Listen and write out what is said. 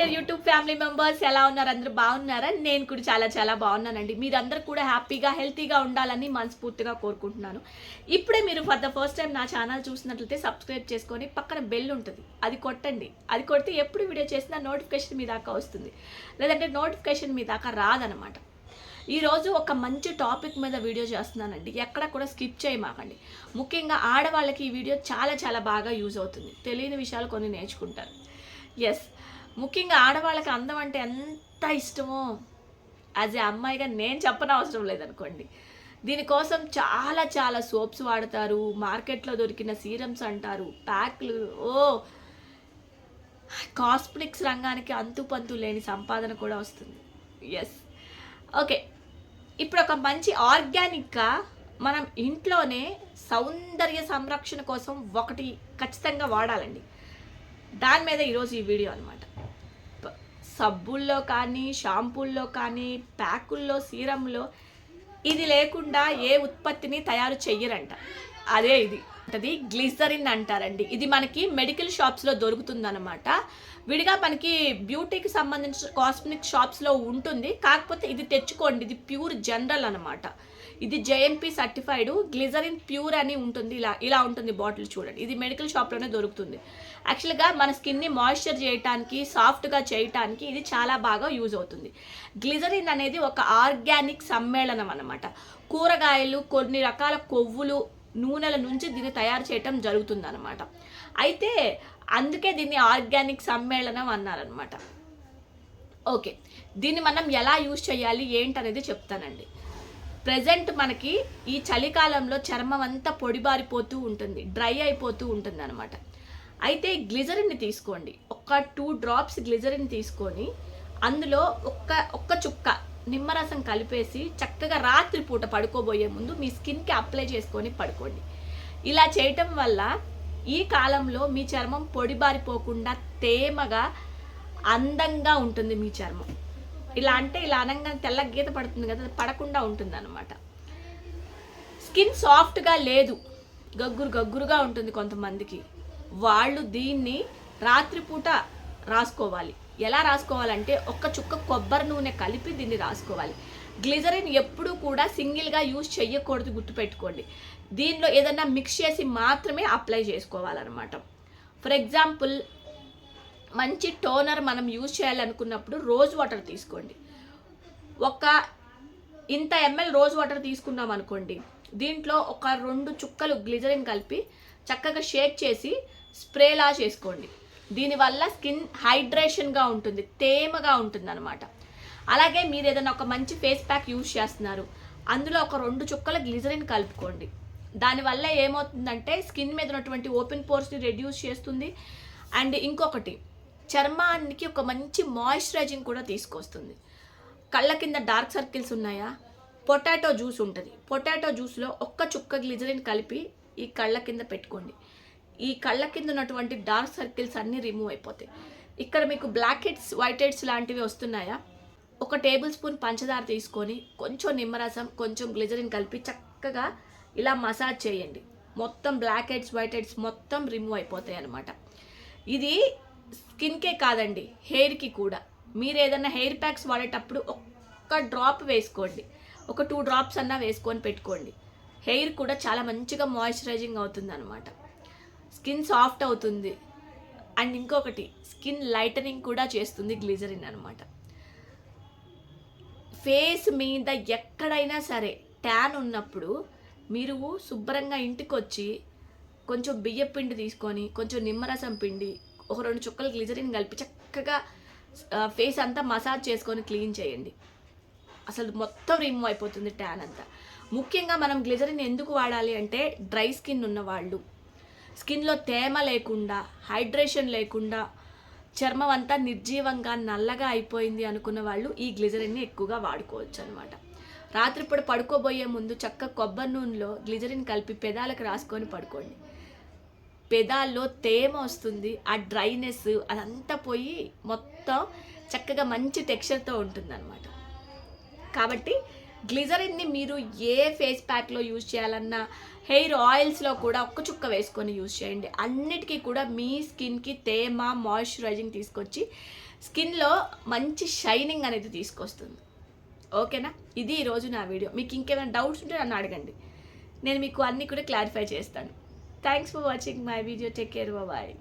My YouTube family members ఎలా ఉన్నారు? అందరూ బాగున్నారా? నేను కూడా చాలా చాలా బాగున్నానండి. మీరందరూ కూడా హ్యాపీగా హెల్తీగా ఉండాలని మనస్ఫూర్తిగా కోరుకుంటున్నాను. ఇప్పుడే మీరు ఫర్ ద ఫస్ట్ టైం నా ఛానల్ చూసినట్లయితే సబ్స్క్రైబ్ చేసుకొని పక్కన బెల్ ఉంటుంది. అది కొట్టండి. అది కొడితే ఎప్పుడు వీడియో చేసినా నోటిఫికేషన్ మీ దాకా వస్తుంది. లేదంటే నోటిఫికేషన్ మీ దాకా రాదనమాట ఈరోజు ఒక మంచి టాపిక్ మీద వీడియో చేస్తున్నానండి. ఎక్కడ కూడా స్కిప్ చేయమాకండి. ముఖ్యంగా ఆడవాళ్ళకి ఈ వీడియో చాలా చాలా బాగా యూజ్ అవుతుంది. తెలియని విషయాలు కొన్ని నేర్చుకుంటారు. ఎస్ ముఖ్యంగా ఆడవాళ్ళకి అందం అంటే ఎంత ఇష్టమో యాజ్ ఏ అమ్మాయిగా నేను చెప్పనవసరం లేదనుకోండి. దీనికోసం చాలా చాలా సోప్స్ వాడతారు మార్కెట్లో దొరికిన సీరమ్స్ అంటారు ప్యాక్లు ఓ కాస్మెటిక్స్ రంగానికి అంతుపంతు లేని సంపాదన కూడా వస్తుంది. ఎస్ ఓకే ఇప్పుడు ఒక మంచి ఆర్గానిక్గా మనం ఇంట్లోనే సౌందర్య సంరక్షణ కోసం ఒకటి ఖచ్చితంగా వాడాలండి. దాని మీద ఈరోజు ఈ వీడియో అనమాట సబ్బుల్లో కానీ షాంపూల్లో కానీ ప్యాకుల్లో సీరంలో ఇది లేకుండా ఏ ఉత్పత్తిని తయారు చెయ్యరంట. అదే ఇది. అది గ్లిజరిన్ అంటారండి. ఇది మనకి మెడికల్ షాప్స్లో దొరుకుతుందనమాట విడిగా మనకి బ్యూటీకి సంబంధించిన కాస్మెటిక్ షాప్స్లో ఉంటుంది. కాకపోతే ఇది తెచ్చుకోండి. ఇది ప్యూర్ జనరల్ అనమాట ఇది జేఎంపీ సర్టిఫైడ్ గ్లిజరిన్ ప్యూర్ అని ఉంటుంది. ఇలా ఇలా ఉంటుంది బాటిల్ చూడండి. ఇది మెడికల్ షాప్లోనే దొరుకుతుంది. యాక్చువల్గా మన స్కిన్ని మాయిశ్చర్ చేయటానికి సాఫ్ట్గా చేయటానికి ఇది చాలా బాగా యూజ్ అవుతుంది. గ్లిజరిన్ అనేది ఒక ఆర్గానిక్ సమ్మేళనం అనమాట కూరగాయలు కొన్ని రకాల కొవ్వులు నూనెల నుంచి దీన్ని తయారు చేయటం జరుగుతుంది అనమాట అయితే అందుకే దీన్ని ఆర్గానిక్ సమ్మేళనం అన్నారనమాట ఓకే దీన్ని మనం ఎలా యూజ్ చేయాలి ఏంటనేది చెప్తానండి. ప్రజెంట్ మనకి ఈ చలికాలంలో చర్మం అంతా పొడిబారిపోతూ ఉంటుంది డ్రై అయిపోతూ ఉంటుంది అనమాట అయితే గ్లిజరిన్ని తీసుకోండి. ఒక టూ డ్రాప్స్ గ్లిజరిన్ తీసుకొని అందులో ఒక్క ఒక్క చుక్క నిమ్మరసం కలిపేసి చక్కగా రాత్రిపూట పడుకోబోయే ముందు మీ స్కిన్కి అప్లై చేసుకొని పడుకోండి. ఇలా చేయటం వల్ల ఈ కాలంలో మీ చర్మం పొడిబారిపోకుండా తేమగా అందంగా ఉంటుంది మీ చర్మం. ఇలా అంటే ఇలా అనంగా తెల్ల గీత పడుతుంది కదా అది పడకుండా ఉంటుంది అనమాట స్కిన్ సాఫ్ట్గా లేదు. గగ్గురు గగ్గురుగా ఉంటుంది కొంతమందికి. వాళ్ళు దీన్ని రాత్రిపూట రాసుకోవాలి. ఎలా రాసుకోవాలంటే ఒక్క చుక్క కొబ్బరి నూనె కలిపి దీన్ని రాసుకోవాలి. గ్లిజరిన్ ఎప్పుడూ కూడా సింగిల్గా యూజ్ చేయకూడదు గుర్తుపెట్టుకోండి. దీనిలో ఏదన్నా మిక్స్ చేసి మాత్రమే అప్లై చేసుకోవాలన్నమాట. ఫర్ ఎగ్జాంపుల్ మంచి టోనర్ మనం యూజ్ చేయాలనుకున్నప్పుడు రోజ్ వాటర్ తీసుకోండి. ఒక ఇంత ఎంఎల్ రోజ్ వాటర్ తీసుకున్నాం అనుకోండి దీంట్లో ఒక రెండు చుక్కలు గ్లిజరిన్ కలిపి చక్కగా షేక్ చేసి స్ప్రేలా చేసుకోండి. దీనివల్ల స్కిన్ హైడ్రేషన్గా ఉంటుంది తేమగా ఉంటుంది అనమాట అలాగే మీరు ఏదైనా ఒక మంచి ఫేస్ ప్యాక్ యూజ్ చేస్తున్నారు అందులో ఒక రెండు చుక్కల గ్లిజరిన్ కలుపుకోండి. దానివల్ల ఏమవుతుందంటే స్కిన్ మీద ఉన్నటువంటి ఓపెన్ పోర్స్ని రెడ్యూస్ చేస్తుంది అండ్ ఇంకొకటి చర్మానికి ఒక మంచి మాయిశ్చరైజింగ్ కూడా తీసుకొస్తుంది. కళ్ళ కింద డార్క్ సర్కిల్స్ ఉన్నాయా? పొటాటో జ్యూస్ ఉంటుంది. పొటాటో జ్యూస్లో ఒక్క చుక్క గ్లిజరిన్ కలిపి ఈ కళ్ళ కింద పెట్టుకోండి. ఈ కళ్ళ కింద ఉన్నటువంటి డార్క్ సర్కిల్స్ అన్నీ రిమూవ్ అయిపోతాయి. ఇక్కడ మీకు బ్లాక్ హెడ్స్ వైట్ హెడ్స్ లాంటివి వస్తున్నాయా? ఒక టేబుల్ స్పూన్ పంచదార తీసుకొని కొంచెం నిమ్మరసం కొంచెం గ్లిజరిన్ కలిపి చక్కగా ఇలా మసాజ్ చేయండి. మొత్తం బ్లాక్ హెడ్స్ వైట్ హెడ్స్ మొత్తం రిమూవ్ అయిపోతాయి అనమాట ఇది స్కిన్కే కాదండి హెయిర్కి కూడా. మీరు ఏదైనా హెయిర్ ప్యాక్స్ వాడేటప్పుడు ఒక్క డ్రాప్ వేసుకోండి. ఒక టూ డ్రాప్స్ అన్నా వేసుకొని పెట్టుకోండి. హెయిర్ కూడా చాలా మంచిగా మాయిశ్చరైజింగ్ అవుతుంది అనమాట స్కిన్ సాఫ్ట్ అవుతుంది. అండ్ ఇంకొకటి స్కిన్ లైటనింగ్ కూడా చేస్తుంది గ్లిజరిన్ అనమాట ఫేస్ మీద ఎక్కడైనా సరే ట్యాన్ ఉన్నప్పుడు మీరు శుభ్రంగా ఇంటికి వచ్చి కొంచెం బియ్య పిండి తీసుకొని కొంచెం నిమ్మరసం పిండి ఒక రెండు చుక్కలు గ్లిజరిన్ కలిపి చక్కగా ఫేస్ అంతా మసాజ్ చేసుకొని క్లీన్ చేయండి. అసలు మొత్తం రిమూవ్ అయిపోతుంది ట్యాన్ అంతా. ముఖ్యంగా మనం గ్లిజరిన్ ఎందుకు వాడాలి అంటే డ్రై స్కిన్ ఉన్న వాళ్ళు స్కిన్లో తేమ లేకుండా హైడ్రేషన్ లేకుండా చర్మం అంతా నిర్జీవంగా నల్లగా అయిపోయింది అనుకున్న వాళ్ళు ఈ గ్లిజరిన్ని ఎక్కువగా వాడుకోవచ్చు అనమాట రాత్రిపూట పడుకోబోయే ముందు చక్క కొబ్బరి నూనెలో గ్లిజరిన్ కలిపి పెదాలకు రాసుకొని పడుకోండి. పెదాల్లో తేమ వస్తుంది ఆ డ్రైనెస్ అదంతా పోయి మొత్తం చక్కగా మంచి టెక్స్చర్తో ఉంటుందన్నమాట. కాబట్టి గ్లిజరిన్ని మీరు ఏ ఫేస్ ప్యాక్లో యూజ్ చేయాలన్నా హెయిర్ ఆయిల్స్లో కూడా ఒక్క చుక్క వేసుకొని యూజ్ చేయండి. అన్నిటికీ కూడా మీ స్కిన్కి తేమ మాయిశ్చరైజింగ్ తీసుకొచ్చి స్కిన్లో మంచి షైనింగ్ అనేది తీసుకొస్తుంది. ఓకేనా? ఇది ఈరోజు నా వీడియో. మీకు ఇంకేమైనా డౌట్స్ ఉంటే నన్ను అడగండి. నేను మీకు అన్నీ కూడా క్లారిఫై చేస్తాను. Thanks for watching my video. Take care. Bye.